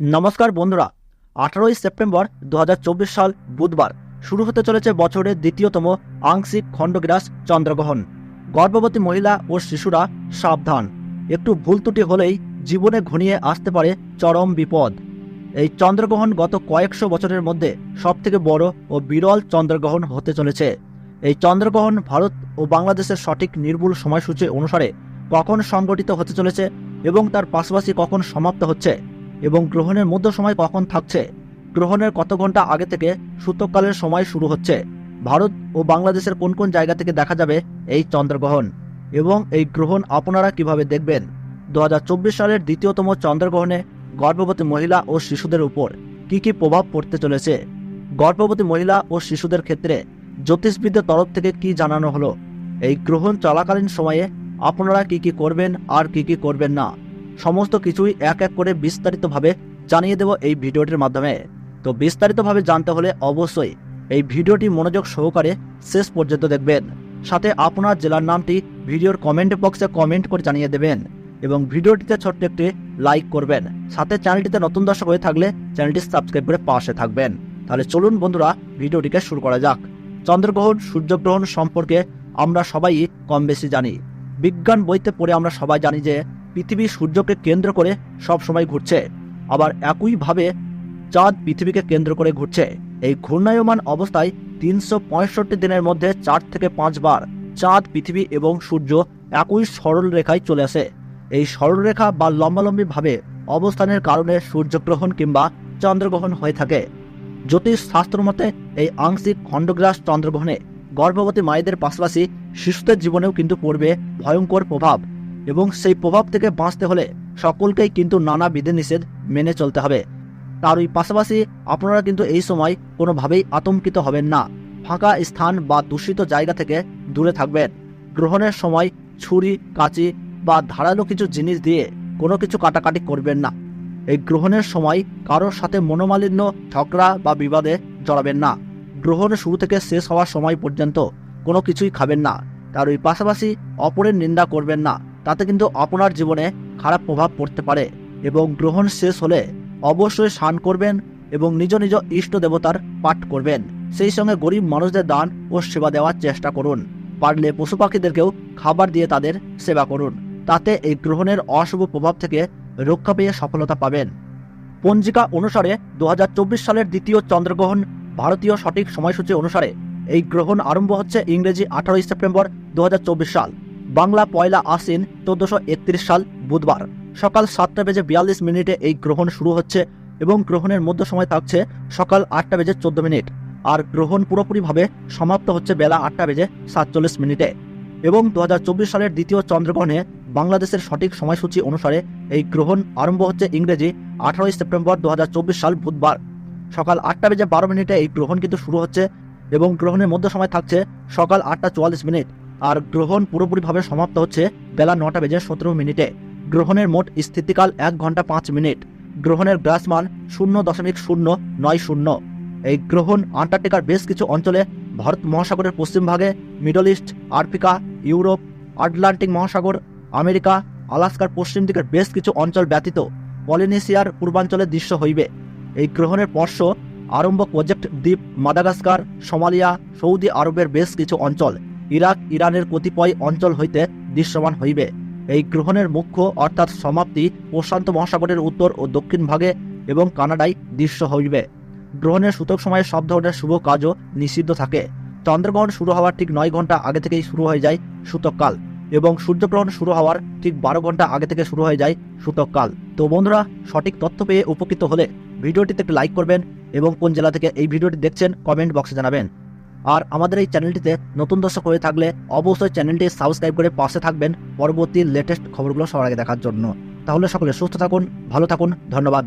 নমস্কার বন্ধুরা, আঠারোই সেপ্টেম্বর দু হাজার চব্বিশ সাল বুধবার শুরু হতে চলেছে বছরের দ্বিতীয়তম আংশিক খণ্ডগ্রাস চন্দ্রগ্রহণ। গর্ভবতী মহিলা ও শিশুরা সাবধান। একটু ভুল ত্রুটি হলেই জীবনে ঘনিয়ে আসতে পারে চরম বিপদ। এই চন্দ্রগ্রহণ গত কয়েকশো বছরের মধ্যে সবথেকে বড় ও বিরল চন্দ্রগ্রহণ হতে চলেছে। এই চন্দ্রগ্রহণ ভারত ও বাংলাদেশের সঠিক নির্ভুল সময়সূচি অনুসারে কখন সংগঠিত হতে চলেছে এবং তার পাশাপাশি কখন সমাপ্ত হচ্ছে এবং গ্রহণের মধ্য সময় কখন থাকছে? গ্রহণের কত ঘণ্টা আগে থেকে সূতককালের সময় শুরু হচ্ছে? ভারত ও বাংলাদেশের কোন কোন জায়গা থেকে দেখা যাবে এই চন্দ্রগ্রহণ? এবং এই গ্রহণ আপনারা কীভাবে দেখবেন? দু হাজার চব্বিশ সালের দ্বিতীয়তম চন্দ্রগ্রহণে গর্ভবতী মহিলা ও শিশুদের উপর কি কি প্রভাব পড়তে চলেছে? গর্ভবতী মহিলা ও শিশুদের ক্ষেত্রে জ্যোতিষবিদদের তরফ থেকে কি জানানো হলো? এই গ্রহণ চলাকালীন সময়ে আপনারা কি কি করবেন আর কি কি করবেন না? সমস্ত কিছুই এক এক করে বিস্তারিতভাবে জানিয়ে দেব এই ভিডিওটির মাধ্যমে। তো বিস্তারিতভাবে জানতে হলে অবশ্যই এই ভিডিওটি মনোযোগ সহকারে শেষ পর্যন্ত দেখবেন। সাথে আপনার জেলার নামটি ভিডিওর কমেন্ট বক্সে কমেন্ট করে জানিয়ে দেবেন এবং ভিডিওটিতে ছোট্ট একটি লাইক করবেন। সাথে চ্যানেলটিতে নতুন দর্শক হয়ে থাকলে চ্যানেলটি সাবস্ক্রাইব করে পাশে থাকবেন। তাহলে চলুন বন্ধুরা, ভিডিওটিকে শুরু করা যাক। চন্দ্রগ্রহণ, সূর্যগ্রহণ সম্পর্কে আমরা সবাই কম বেশি জানি। বিজ্ঞান বইতে পড়ে আমরা সবাই জানি যে পৃথিবী সূর্যকে কেন্দ্র করে সব সময় ঘুরছে। আবার একইভাবে চাঁদ পৃথিবীকে কেন্দ্র করে ঘুরছে। এই ঘূর্ণায়মান অবস্থায় তিনশো পঁয়ষট্টি দিনের মধ্যে চার থেকে পাঁচবার চাঁদ, পৃথিবী এবং সূর্য একই সরল রেখায় চলে আসে। এই সরলরেখা বা লম্বালম্বিভাবে অবস্থানের কারণে সূর্যগ্রহণ কিংবা চন্দ্রগ্রহণ হয়ে থাকে। জ্যোতিষ শাস্ত্র মতে, এই আংশিক খণ্ডগ্রাস চন্দ্রগ্রহণে গর্ভবতী মায়েদের পাশাপাশি শিশুদের জীবনেও কিন্তু পড়বে ভয়ঙ্কর প্রভাব। এবং সেই প্রভাব থেকে বাঁচতে হলে সকলকেই কিন্তু নানা বিধিনিষেধ মেনে চলতে হবে। তারই পাশাপাশি আপনারা কিন্তু এই সময় কোনোভাবেই আতঙ্কিত হবেন না। ফাঁকা স্থান বা দূষিত জায়গা থেকে দূরে থাকবেন। গ্রহণের সময় ছুরি, কাঁচি বা ধারালো কিছু জিনিস দিয়ে কোনো কিছু কাটাকাটি করবেন না। এই গ্রহণের সময় কারোর সাথে মনোমালিন্য, ঝগড়া বা বিবাদে জড়াবেন না। গ্রহণ শুরু থেকে শেষ হওয়ার সময় পর্যন্ত কোনো কিছুই খাবেন না। তার ওই পাশাপাশি অপরের নিন্দা করবেন না। তাতে কিন্তু আপনার জীবনে খারাপ প্রভাব পড়তে পারে এবং গ্রহণ শেষ হলে অবশ্যই স্নান করবেন এবং নিজ নিজ ইষ্ট দেবতার পাঠ করবেন। সেই সঙ্গে গরিব মানুষদের দান ও সেবা দেওয়ার চেষ্টা করুন। পারলে পশু পাখিদেরকেও খাবার দিয়ে তাদের সেবা করুন। তাতে এই গ্রহণের অশুভ প্রভাব থেকে রক্ষা পেয়ে সফলতা পাবেন। পঞ্জিকা অনুসারে দু হাজার চব্বিশ সালের দ্বিতীয় চন্দ্রগ্রহণ ভারতীয় সঠিক সময়সূচি অনুসারে এই গ্রহণ আরম্ভ হচ্ছে ইংরেজি আঠারোই সেপ্টেম্বর দু হাজার চব্বিশ সাল। বাংলা পয়লা আশ্বিন চোদ্দশো সাল বুধবার। সকাল সাতটা বেজে বিয়াল্লিশ মিনিটে এই গ্রহণ শুরু হচ্ছে এবং গ্রহণের মধ্য সময় থাকছে সকাল আটটা বেজে চোদ্দ মিনিট। আর গ্রহণ পুরোপুরিভাবে সমাপ্ত হচ্ছে বেলা আটটা বেজে সাতচল্লিশ মিনিটে। এবং দু হাজার চব্বিশ সালের দ্বিতীয় চন্দ্রগ্রহণে বাংলাদেশের সঠিক সময়সূচি অনুসারে এই গ্রহণ আরম্ভ হচ্ছে ইংরেজি আঠারোই সেপ্টেম্বর দু হাজার চব্বিশ সাল বুধবার। সকাল আটটা বেজে বারো মিনিটে এই গ্রহণ কিন্তু শুরু হচ্ছে এবং গ্রহণের মধ্য সময় থাকছে সকাল আটটা চুয়াল্লিশ মিনিট। আর গ্রহণ পুরোপুরিভাবে সমাপ্ত হচ্ছে বেলা নটা বেজে সতেরো মিনিটে। গ্রহণের মোট স্থিতিকাল এক ঘণ্টা পাঁচ মিনিট। গ্রহণের গ্রাসমান শূন্য দশমিক শূন্য নয় শূন্য। এই গ্রহণ আন্টার্কটিকার বেশ কিছু অঞ্চলে ভারত মহাসাগরের পশ্চিমভাগে Middle East, Africa, Europe, Atlantic মহাসাগর, আমেরিকা, আলাস্কার পশ্চিম দিকের বেশ কিছু অঞ্চল ব্যতীত পলিনেশিয়ার পূর্বাঞ্চলে দৃশ্য হইবে। এই গ্রহণের পর্শ আরম্ভ প্রজেক্ট দ্বীপ মাদাগাস্কার, সোমালিয়া, সৌদি আরবের বেশ কিছু অঞ্চল। ইরাক ইরানের কতিপয় অঞ্চল হইতে দৃশ্যমান হইবে। এই গ্রহণের মুখ্য অর্থাৎ সমাপ্তি প্রশান্ত মহাসাগরের উত্তর ও দক্ষিণ ভাগে এবং কানাডায় দৃশ্য হইবে। গ্রহণের সূতক সময়ে সব ধরনের শুভ কাজও নিষিদ্ধ থাকে। চন্দ্রগ্রহণ শুরু হওয়ার ঠিক নয় ঘণ্টা আগে থেকেই শুরু হয়ে যায় সূতককাল এবং সূর্যগ্রহণ শুরু হওয়ার ঠিক বারো ঘণ্টা আগে থেকে শুরু হয়ে যায় সূতককাল। তো বন্ধুরা, সঠিক তথ্য পেয়ে উপকৃত হলে ভিডিওটিতে একটি লাইক করবেন এবং কোন জেলা থেকে এই ভিডিওটি দেখছেন কমেন্ট বক্সে জানাবেন। আর আমাদের এই চ্যানেলটিতে নতুন দর্শক হয়ে থাকলে অবশ্যই চ্যানেলটি সাবস্ক্রাইব করে পাশে থাকবেন পরবর্তী লেটেস্ট খবরগুলো সবার আগে দেখার জন্য। তাহলে সকলে সুস্থ থাকুন, ভালো থাকুন, ধন্যবাদ।